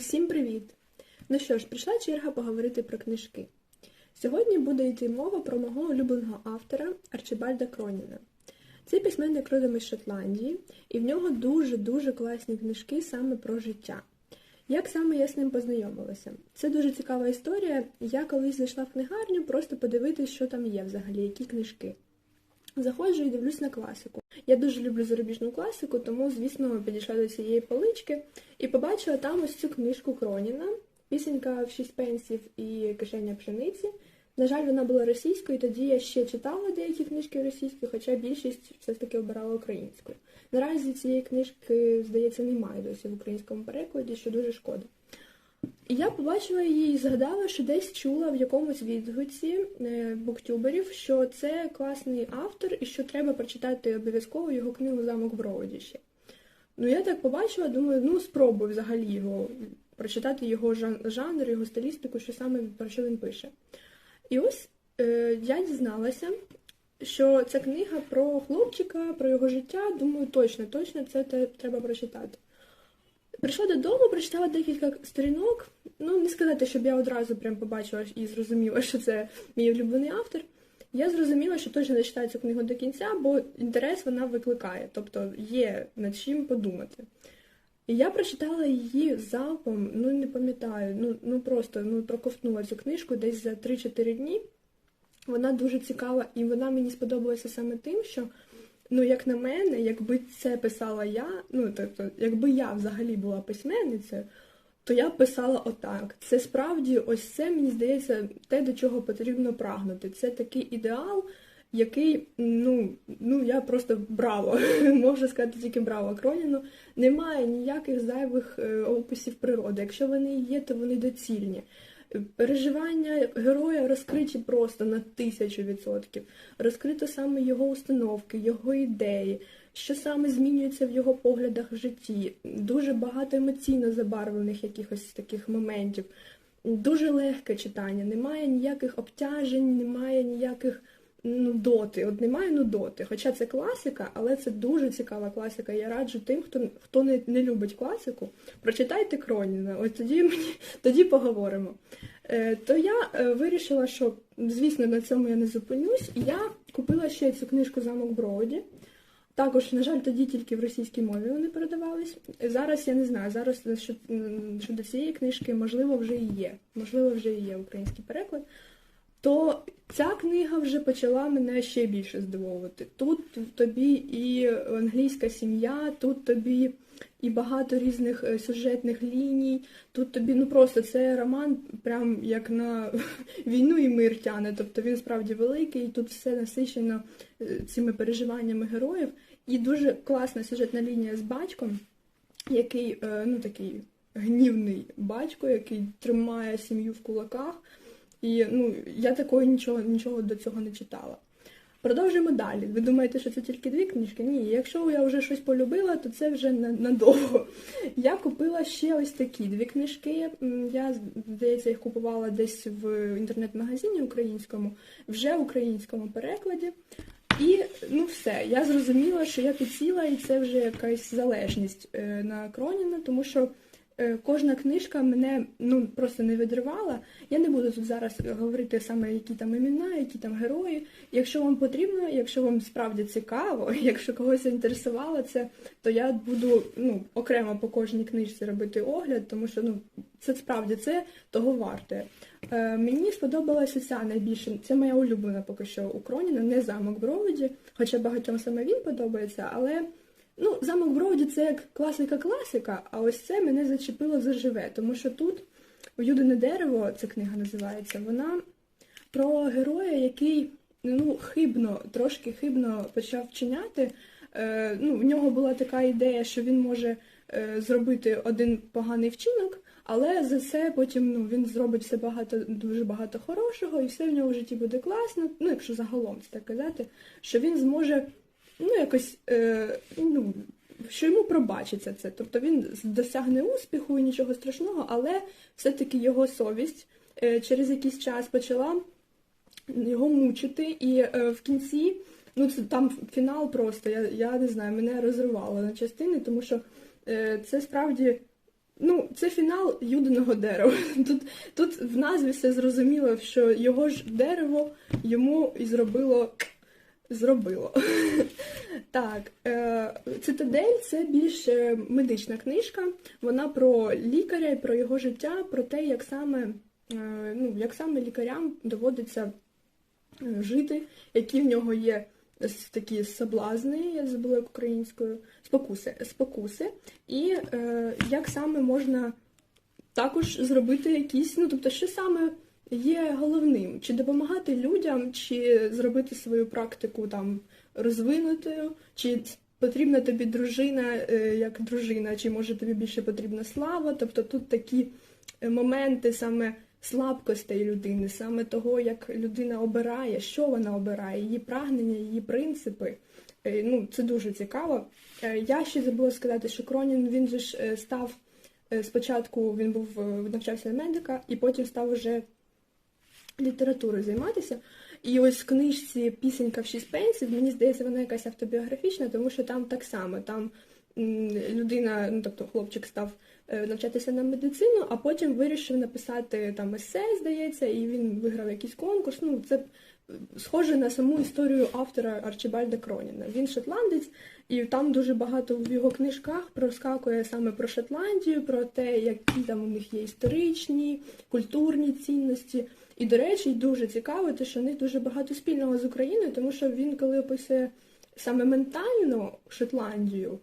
Усім привіт! Ну що ж, прийшла черга поговорити про книжки. Сьогодні буде йти мова про мого улюбленого автора Арчибальда Кроніна. Цей письменник родом із Шотландії, і в нього дуже-дуже класні книжки саме про життя. Як саме я з ним познайомилася? Це дуже цікава історія. Я колись зайшла в книгарню просто подивитись, що там є взагалі, які книжки. Заходжу і дивлюсь на класику. Я дуже люблю зарубіжну класику, тому, звісно, підійшла до цієї полички і побачила там ось цю книжку Кроніна, пісенька в шість пенсів і кишеня пшениці. На жаль, вона була російською, тоді я ще читала деякі книжки російською, хоча більшість все ж таки обирала українською. Наразі цієї книжки, здається, немає досі в українському перекладі, що дуже шкода. І я побачила її і згадала, що десь чула в якомусь відгуці е, буктюберів, що це класний автор і що треба прочитати обов'язково його книгу Замок в Роуді ще. Ну, я так побачила, думаю, ну спробую взагалі його прочитати його жанр, його стилістику, що саме про що він пише. І ось е, я дізналася, що ця книга про хлопчика, про його життя. Думаю, точно, точно це треба прочитати. Прийшла додому, прочитала декілька сторінок. Ну, не сказати, щоб я одразу прям побачила і зрозуміла, що це мій улюблений автор. Я зрозуміла, що точно не читаю цю книгу до кінця, бо інтерес вона викликає, тобто є над чим подумати. І я прочитала її залпом, ну не пам'ятаю, ну, ну просто ну, проковтнула цю книжку десь за 3-4 дні. Вона дуже цікава, і вона мені сподобалася саме тим, що, ну, як на мене, якби це писала я, ну, тобто, якби я взагалі була письменницею, то я писала отак. Це справді, ось це, мені здається, те, до чого потрібно прагнути. Це такий ідеал, який, ну, ну я просто браво, можу сказати тільки браво Кроніну. Немає ніяких зайвих е, описів природи. Якщо вони є, то вони доцільні. Переживання героя розкриті просто на тисячу відсотків. Розкрито саме його установки, його ідеї, що саме змінюється в його поглядах в житті. Дуже багато емоційно забарвлених якихось таких моментів. Дуже легке читання, немає ніяких обтяжень, немає ніяких нудоти. От немає нудоти. Хоча це класика, але це дуже цікава класика. Я раджу тим, хто хто не, не любить класику, прочитайте Кроніна. Ось тоді мені тоді поговоримо. Е, то я е, вирішила, що, звісно, на цьому я не зупинюсь. Я купила ще цю книжку Замок Броуді. Також, на жаль, тоді тільки в російській мові вони передавались. Зараз я не знаю, зараз щодо цієї книжки, можливо, вже і є. Можливо, вже і є український переклад. То ця книга вже почала мене ще більше здивовувати. Тут тобі і англійська сім'я, тут тобі і багато різних е, сюжетних ліній. Тут тобі ну просто це роман, прям як на війну і мир тяне. Тобто він справді великий, і тут все насичено е, цими переживаннями героїв. І дуже класна сюжетна лінія з батьком, який е, ну такий гнівний батько, який тримає сім'ю в кулаках. І ну, я такого нічого, нічого до цього не читала. Продовжуємо далі. Ви думаєте, що це тільки дві книжки? Ні, якщо я вже щось полюбила, то це вже на- надовго. Я купила ще ось такі дві книжки. Я, здається, їх купувала десь в інтернет-магазині українському, вже в українському перекладі. І ну все, я зрозуміла, що я підсіла, і це вже якась залежність е, на Кроніна, тому що кожна книжка мене ну просто не відривала. Я не буду тут зараз говорити саме які там імена, які там герої. Якщо вам потрібно, якщо вам справді цікаво, якщо когось заінтересувало це, то я буду ну окремо по кожній книжці робити огляд, тому що ну це справді це того варте. Е, мені сподобалася ця найбільше. Це моя улюблена поки що у Кроніна, не замок Броводі, хоча багатьом саме він подобається, але ну, замок Броуді це як класика-класика, а ось це мене зачепило заживе, тому що тут Юдине дерево, ця книга називається, вона про героя, який ну, хибно, трошки хибно почав вчиняти. Е, ну, в нього була така ідея, що він може е, зробити один поганий вчинок, але за це потім ну, він зробить все багато, дуже багато хорошого, і все в нього в житті буде класно. Ну, якщо загалом це так казати, що він зможе ну, якось, е, ну, що йому пробачиться це. Тобто він досягне успіху і нічого страшного, але все-таки його совість е, через якийсь час почала його мучити, і е, в кінці, ну це там фінал просто, я, я не знаю, мене розривало на частини, тому що е, це справді Ну, це фінал Юдиного дерева. Тут, тут в назві все зрозуміло, що його ж дерево йому і зробило. Зробило. Так, е, цитадель це більш е, медична книжка. Вона про лікаря і про його життя, про те, як саме, е, ну, як саме лікарям доводиться жити, які в нього є такі соблазни, я забула як українською, спокуси, спокуси, і як саме можна також зробити якісь, ну тобто, що саме є головним, чи допомагати людям, чи зробити свою практику там розвинутою, чи потрібна тобі дружина е, як дружина, чи може тобі більше потрібна слава. Тобто тут такі е, моменти саме слабкостей людини, саме того, як людина обирає, що вона обирає, її прагнення, її принципи. Е, Ну, це дуже цікаво. Я ще забула сказати, що Кронін він же ж став спочатку він був навчався на медика, і потім став уже літературою займатися. І ось в книжці Пісенька в шість пенсів, мені здається, вона якась автобіографічна, тому що там так само. Там людина, ну тобто хлопчик став е, навчатися на медицину, а потім вирішив написати там есе, здається, і він виграв якийсь конкурс. Ну, це схоже на саму історію автора Арчибальда Кроніна. Він шотландець, і там дуже багато в його книжках проскакує саме про Шотландію, про те, які там у них є історичні, культурні цінності. І, до речі, дуже цікаво, те, що в них дуже багато спільного з Україною, тому що він, коли описує саме ментально Шотландію,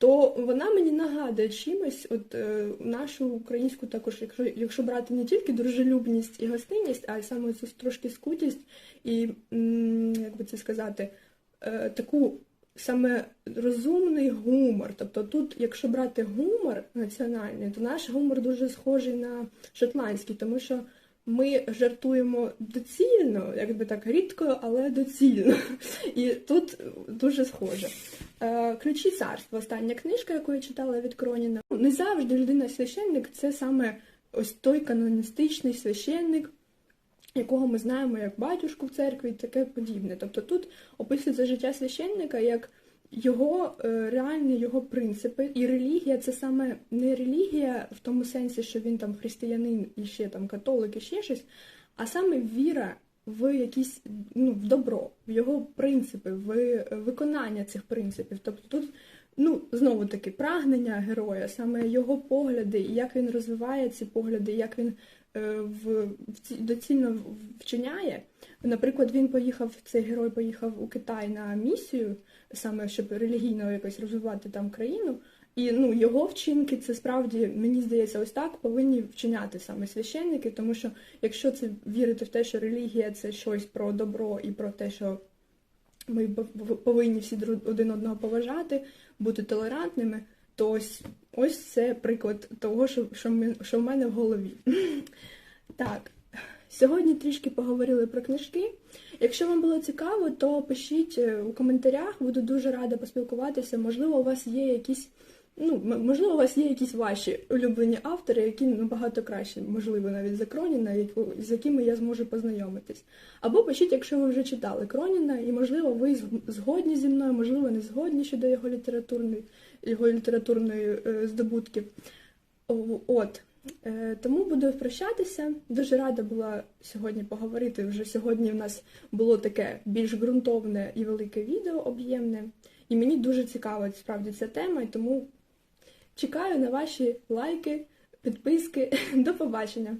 то вона мені нагадує чимось, от е, нашу українську також, якщо, якщо брати не тільки дружелюбність і гостинність, а й саме цю трошки скутість і, як би це сказати, е, таку саме розумний гумор. Тобто тут, якщо брати гумор національний, то наш гумор дуже схожий на шотландський, тому що ми жартуємо доцільно, якби так рідко, але доцільно. І тут дуже схоже. Е, Ключі царства, остання книжка, яку я читала від Кроніна. Ну, Не завжди людина священник це саме ось той каноністичний священник, якого ми знаємо як батюшку в церкві і таке подібне. Тобто тут описується життя священника як його е, реальні його принципи, і релігія це саме не релігія в тому сенсі, що він там християнин і ще там католик і ще щось, а саме віра в якісь ну, в добро, в його принципи, в виконання цих принципів. Тобто тут ну, знову таки прагнення героя, саме його погляди, як він розвиває ці погляди, як він е, в, в ці, доцільно вчиняє. Наприклад, він поїхав, цей герой поїхав у Китай на місію, саме щоб релігійно якось розвивати там країну. І ну, його вчинки це справді, мені здається, ось так повинні вчиняти саме священники, тому що якщо це вірити в те, що релігія це щось про добро і про те, що ми пов- повинні всі один одного поважати, бути толерантними, то ось, ось це приклад того, що, що, ми, що в мене в голові. Так, сьогодні трішки поговорили про книжки. Якщо вам було цікаво, то пишіть е, у коментарях, буду дуже рада поспілкуватися. Можливо, у вас є якісь. Ну, можливо, у вас є якісь ваші улюблені автори, які набагато кращі, можливо, навіть за Кроніна, з якими я зможу познайомитись. Або пишіть, якщо ви вже читали Кроніна, і можливо ви згодні зі мною, можливо, не згодні щодо його літературної, його літературної е, здобутків. От. Е, Тому буду прощатися. Дуже рада була сьогодні поговорити. Вже сьогодні в нас було таке більш ґрунтовне і велике відео об'ємне. І мені дуже цікава справді ця тема, і тому чекаю на ваші лайки, підписки. До побачення!